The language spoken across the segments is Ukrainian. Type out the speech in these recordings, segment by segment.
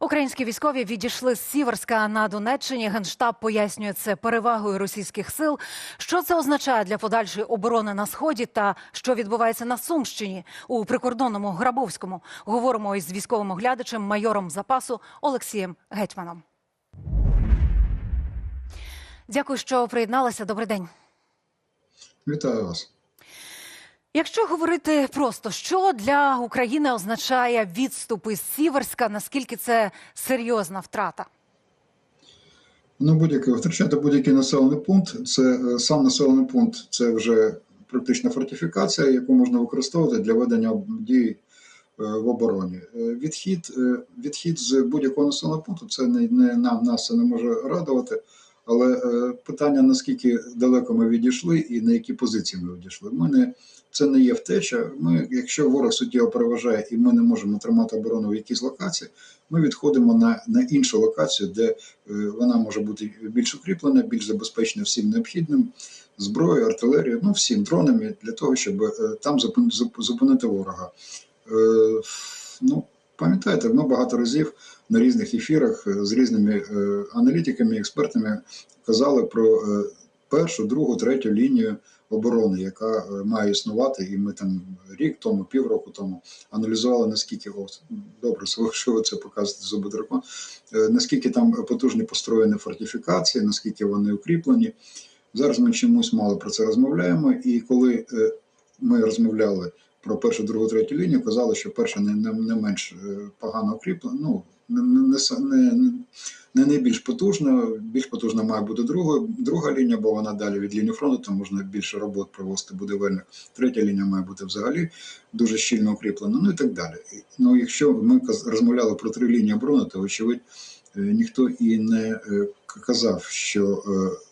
Українські військові відійшли з Сіверська на Донеччині. Генштаб пояснює це перевагою російських сил. Що це означає для подальшої оборони на сході та що відбувається на Сумщині у прикордонному Грабовському? Говоримо із військовим оглядачем, майором запасу Олексієм Гетьманом. Дякую, що приєдналися. Добрий день. Вітаю вас. Якщо говорити просто, що для України означає відступ із Сіверська, наскільки це серйозна втрата? Ну, будь-який втрачати будь-який населений пункт. Це е, сам населений пункт, це вже практична фортифікація, яку можна використовувати для ведення дій е, в обороні. Е, Відхід, відхід з будь-якого населеного пункту це не, не нам нас це не може радувати. Але питання наскільки далеко ми відійшли і на які позиції ми відійшли. Ми не це не є втеча. Ми, якщо ворог суттєво переважає і ми не можемо тримати оборону в якійсь локації, ми відходимо на, на іншу локацію, де е, вона може бути більш укріплена, більш забезпечена всім необхідним зброєю, артилерією, ну всім дронами для того, щоб е, там зупин- зупинити ворога. Е, Ну, пам'ятаєте, ми багато разів на різних ефірах з різними аналітиками, експертами казали про першу, другу, третю лінію оборони, яка е, має існувати, і ми там рік тому, півроку тому аналізували наскільки о, добре, що це показуєте зуби дракон, е, наскільки там потужні построєні фортифікації, наскільки вони укріплені. Зараз ми чомусь мало про це розмовляємо, і коли е, ми розмовляли про першу, другу, третю лінію, казали, що перша не, не, не менш погано укріплена, ну не, не, не, найбільш потужна, більш потужна має бути друга, друга лінія, бо вона далі від лінії фронту, там можна більше робот провести будівельних. Третя лінія має бути взагалі дуже щільно укріплена, ну і так далі. Ну, якщо ми розмовляли про три лінії оборони, то очевидь е, ніхто і не е, казав, що е,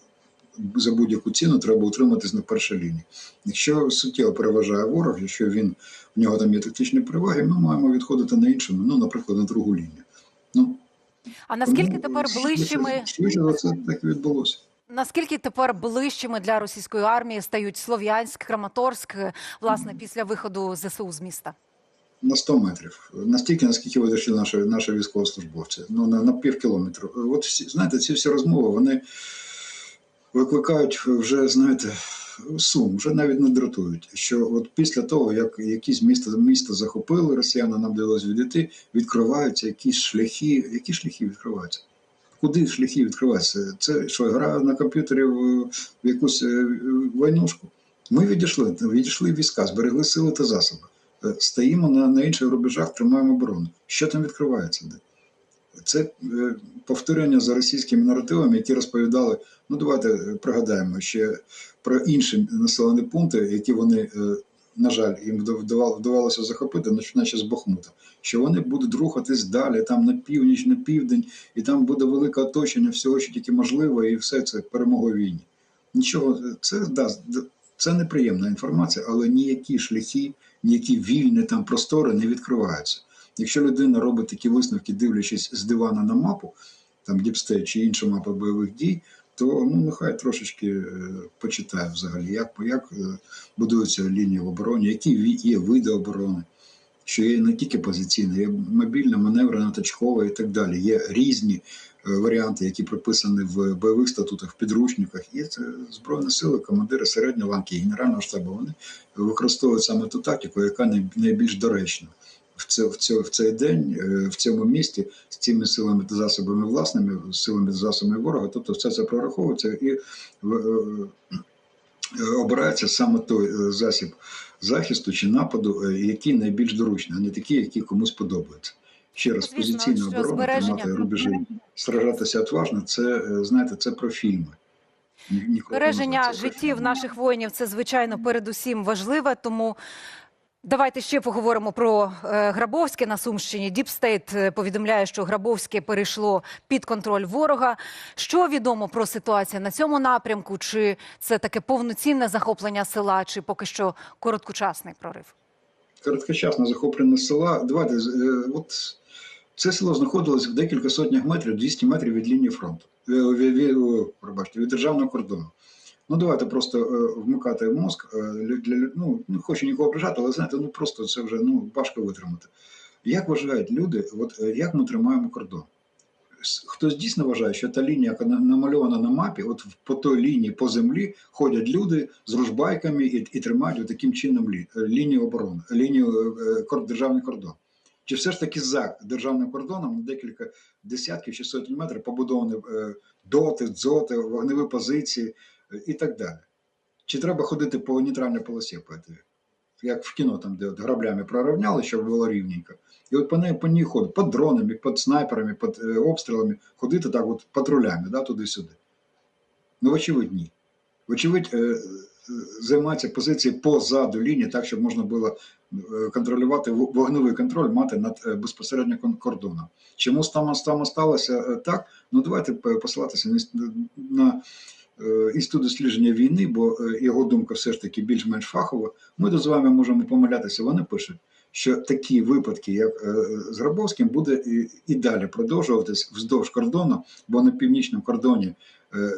за будь-яку ціну треба утриматись на першій лінії. Якщо суттєво переважає ворог, якщо він в нього там є тактичні переваги, ми маємо відходити на іншому, ну, наприклад, на другу лінію. Ну, А наскільки тепер ближчими, Швидше це так і відбулося. наскільки тепер ближчими для російської армії стають Слов'янськ, Краматорськ, власне, після виходу ЗСУ з міста? На 100 метрів. Настільки, наскільки вийшли наші, наші військовослужбовці. Ну, на, на пів кілометру. От всі, знаєте, ці всі розмови, вони викликають вже, знаєте, сум, вже навіть не дратують. Що от після того, як якісь міста, місто захопили, росіяни нам вдалося відійти, відкриваються якісь шляхи. Які шляхи відкриваються? Куди шляхи відкриваються? Це що, гра на комп'ютері в, в якусь е, войнушку? Ми відійшли, відійшли війська, зберегли сили та засоби. Е, Стоїмо на, на інших рубежах, тримаємо оборону. Що там відкривається? Де? Це е, повторення за російськими наративами, які розповідали. Ну, давайте е, пригадаємо ще про інші населені пункти, які вони, е, на жаль, їм вдавалося захопити, починаючи з Бахмута. Що вони будуть рухатись далі, там на північ, на південь, і там буде велике оточення всього, що тільки можливо, і все це перемога війні. Нічого, це да, це неприємна інформація, але ніякі шляхи, ніякі вільні там простори не відкриваються. Якщо людина робить такі висновки, дивлячись з дивана на мапу, там Діпстейт чи інша мапа бойових дій, то ну нехай трошечки е, почитає взагалі, як, як е, будуються лінії в обороні, які є види оборони, що є не тільки позиційна, є мобільна, маневрена, точкова і так далі. Є різні е, варіанти, які прописані в бойових статутах, в підручниках. І це збройні сили, командири середньої ланки генерального штабу. Вони використовують саме ту тактику, яка найбільш доречна. В, це, в, це, в цей день е, в цьому місті з цими силами та засобами власними, силами та засобами ворога, тобто все це прораховується і е, е, обирається саме той засіб захисту чи нападу, який найбільш доручний, а не такий, який комусь подобається. Ще раз, Звісно, позиційна оборона, тримати рубежі, сражатися відважно, це, знаєте, це про фільми. Ні- ніколи Береження знаю, це про життів наших воїнів це звичайно передусім важливе. Тому давайте ще поговоримо про е, Грабовське на Сумщині. Діпстейт повідомляє, що Грабовське перейшло під контроль ворога. Що відомо про ситуацію на цьому напрямку? Чи це таке повноцінне захоплення села, чи поки що короткочасний прорив? короткочасно захоплення села. Давайте е, от це село знаходилось в декілька сотнях метрів, 200 метрів від лінії фронту. Е, Від, від, о, пробачте, від державного кордону. Ну давайте просто е, вмикати мозк. е, для, ну, не хочу нікого ображати, але знаєте, ну просто це вже ну, важко витримати. Як вважають люди, от е, як ми тримаємо кордон? Хтось дійсно вважає, що та лінія, яка намальована на мапі, от по той лінії по землі ходять люди з ружбайками і, і тримають таким чином лі, е, лінію оборони, лінію е, кор- державний кордон. Чи все ж таки за державним кордоном декілька десятків чи сотень метрів побудовані е, доти, дзоти, вогневі позиції е, і так далі? Чи треба ходити по нейтральній полосі по як в кіно, там, де от граблями прорівняли, щоб було рівненько. І от по ній, по ній ходить, під дронами, під снайперами, під е, обстрілами, ходити так от патрулями, да, туди-сюди. Ну, вочевидь, ні. Вочевидь, е, позиції позаду лінії, так, щоб можна було е, контролювати вогневий контроль мати над е, безпосередньо кордоном. Чому там, сталося так? Ну давайте посилатися на, інститут дослідження війни, бо е, його думка все ж таки більш-менш фахова. Ми тут з вами можемо помилятися. Вони пишуть, що такі випадки, як е, з Грабовським, буде і, далі продовжуватись вздовж кордону, бо на північному кордоні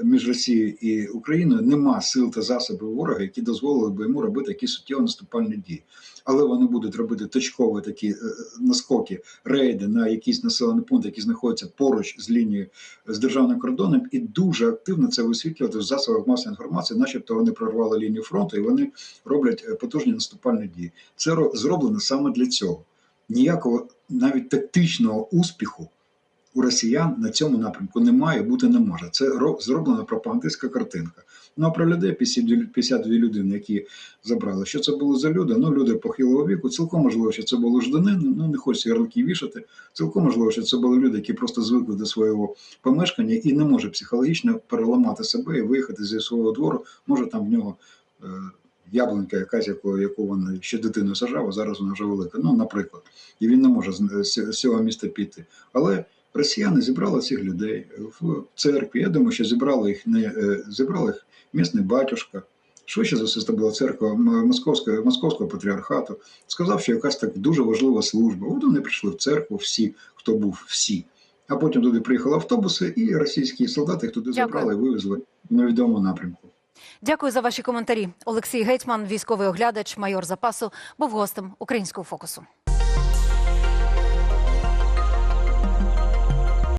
між Росією і Україною нема сил та засобів ворога, які дозволили би йому робити якісь суттєві наступальні дії. Але вони будуть робити точкові такі е, наскоки, рейди на якісь населені пункти, які знаходяться поруч з лінією з державним кордоном, і дуже активно це висвітлювати в засобах масової інформації, начебто вони прорвали лінію фронту і вони роблять е, потужні наступальні дії. Це ро- зроблено саме для цього. Ніякого навіть тактичного успіху у росіян на цьому напрямку немає, бути не може. Це ро- зроблена пропагандистська картинка. Ну а про людей 52 52 людини, які забрали. Що це були за люди? Ну, люди похилого віку. Цілком можливо, що це були жданини. Ну не хочеться ярлики вішати. Цілком можливо, що це були люди, які просто звикли до свого помешкання і не може психологічно переламати себе і виїхати зі свого двору. Може там в нього. Е- Яблунька, якась, яку, яку він ще дитину сажав, а зараз вона вже велика. Ну, наприклад, і він не може з цього міста піти. Але росіяни зібрали цих людей в церкві. Я думаю, що зібрали їх не е, зібрали їх місний батюшка. Швидше за все, це була церква Московського, Московського патріархату. Сказав, що якась так дуже важлива служба. От вони прийшли в церкву, всі, хто був всі. А потім туди приїхали автобуси, і російські солдати їх туди Дякую. забрали і вивезли в невідомому напрямку. Дякую за ваші коментарі. Олексій Гетьман, військовий оглядач, майор запасу, був гостем українського фокусу.